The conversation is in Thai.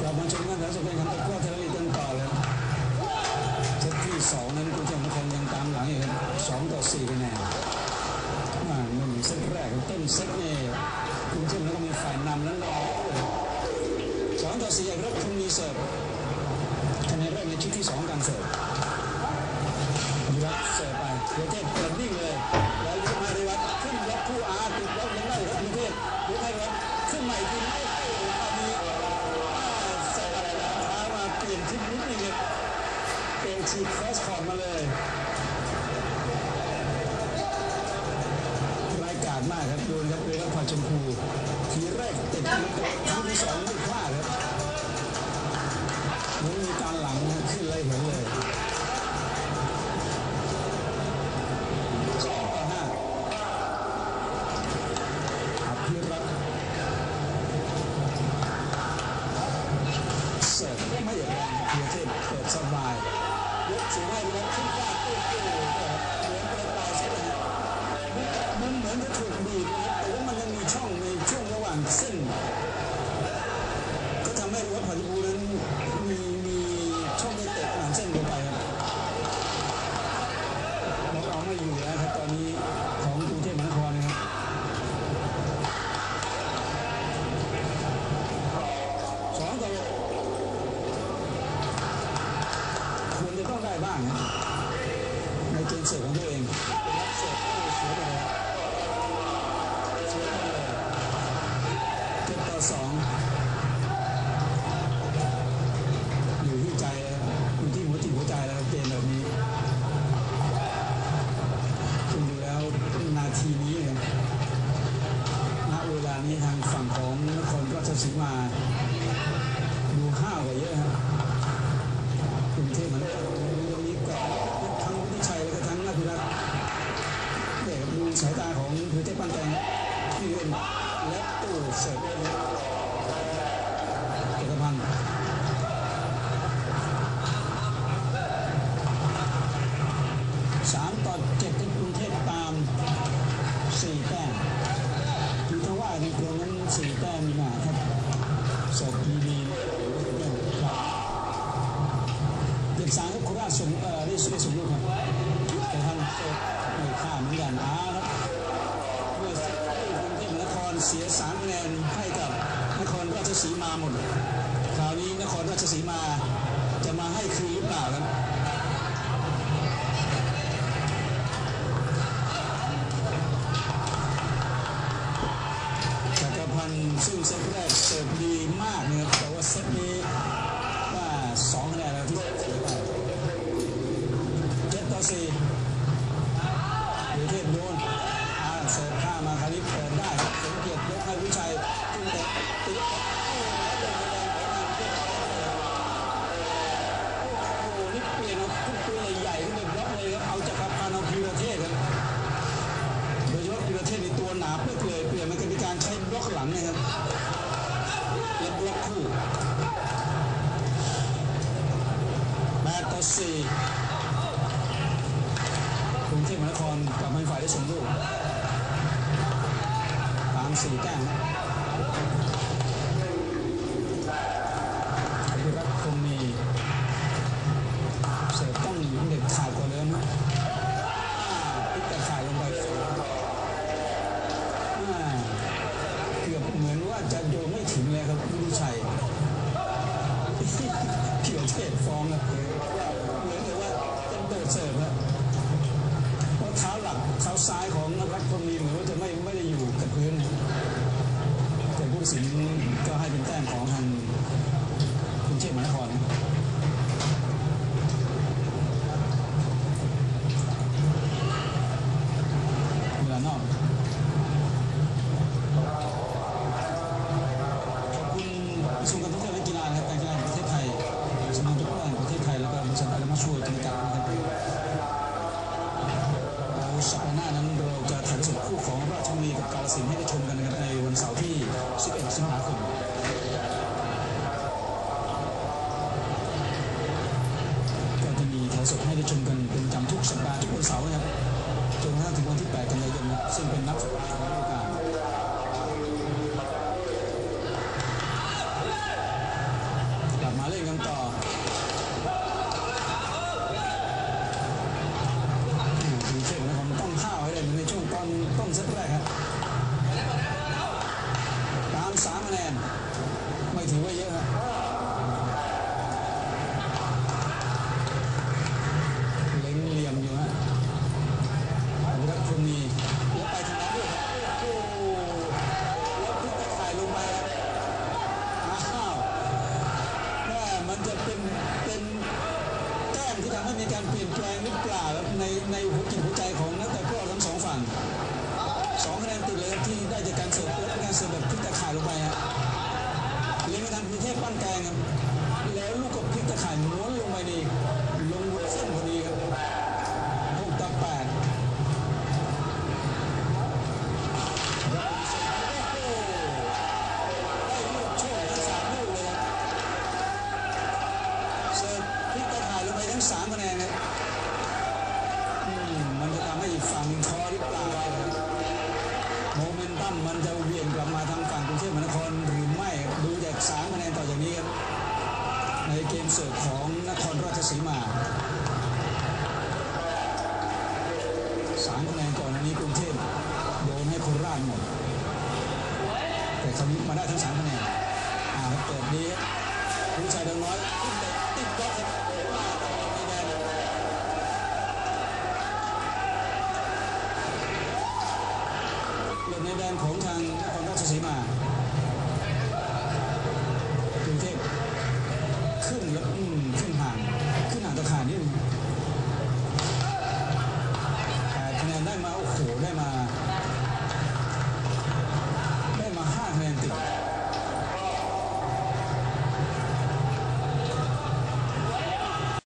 กลับมาชมกันแล้วจะเป็นคำตอบข้อเทเลวีกันต่อเลยเซตที่สองนั้นกรุงเทพมหานครยังตามหลังอยู่ครับสองต่อสี่คะแนนอ่าหนึ่งเซตแรกต้นเซตนี่กรุงเทพมหานครมีฝ่ายนำนั้นรอสองต่อสี่เอกรับคุณมีเสิร์ฟคะแนนแรกในชุดที่สองการเสิร์ฟวิวัฒน์เสิร์ฟไปกรุงเทพเปิดนิ่ง เปลี่ยนชีดคอสคอร์ดมาเลย รายการมากครับดูนครับเรือพอชมพูทีแรกติดลูกทีที่สองไม่พลาดางนะในเกมเสิร์ฟของตัวเองรับเสิร์ฟโอ้สวยไปเลยสวยไปเลยเจ็ดต่อสองอยู่ที่ใจแล้วอยู่ที่หัวจิตหัวใจแล้วเกมแบบนี้คุณดูแล้วนาทีนี้เนี่ยณเวลานี้ทางฝั่งของนครราชสีมาดูห้าวกว่าเยอะครับกรุงเทพมันยังมีเกาะทั้งวุฒิชัยแล้วก็ทั้งนาพิรัตน์เด็กดูสายตาของพื้นเทพปันแตงที่เล่นและตู้ เสิร์ฟเลยจักพันธ์สามต่อเจ็ดที่กรุงเทพตามสี่แต้มคือถ้าว่าในเกมนั้นสี่แต้มมีหนาครับสดดีๆครับเด็กสามก็โคราชสมเอ่อได้สุดสมรูปครับแต่ท่านไม่ค่ามเหมือนกันอ้าครับเมื่อกรุงเทพมหานครเสียสามคะแนนให้กับนครราชสีมา หมดคราวนี้นครราชสีมาจะมาให้คืนหรือเปล่าครับจักรพันธ์ซึ่งเซตแรกเสิร์ฟดีมากนะครับแต่ว่าเซตนี้ว่าสองคะแนนแล้วที่เสียไปเจ็ดต่อสี่ นะครับและบล็อกคู่แปดต่อสี่กรุงเทพมหานครกลับมาฝ่ายได้สมลูกตามสี่แต้ม สินก็ให้เป็นแต้มของทางกรุงเทพมหานครนะเวลานอก ขอบคุณกระทรวงการท่องเที่ยวและกีฬานะครับการกีฬาแห่งประเทศไทยสมาคมกีฬาแห่งประเทศไทยแล้วก็บริษัทอารามาชัวร์จำกัดนะครับแล้วสัปดาห์หน้านั้นเราจะ ถ่ายทอดสดคู่ของราชบุรีกับกาฬสินธุ์ให้ได้ชมกันนะครับในวันเสาร์ที่ 11 สิงหาคมก็จะมีถ่ายสดให้ได้ชมกันเป็นประจำทุกสัปดาห์ทุกวันเสาร์นะครับจนกระทั่งถึงวันที่ 8 กันยายนซึ่งเป็นนัดสุดท้ายของฤดูก ลี่ยนแปลงหรือเปล่าในในหัวจิตหัวใจของนักตะกร้อทั้งสองฝั่งสองคะแนนติดเลยที่ได้จากการเสิร์ฟและการเสิร์ฟแบบที่ตะข่ายลงไปฮะเลี้ยงไปทางกรุงเทพปั้นแกง ทำมาได้ทั้งสามคะแนนอ่าครับนี้ผู้ชายดังน้อยติดเตะติดบล็อกครับในแดนของทางนครราชสีมา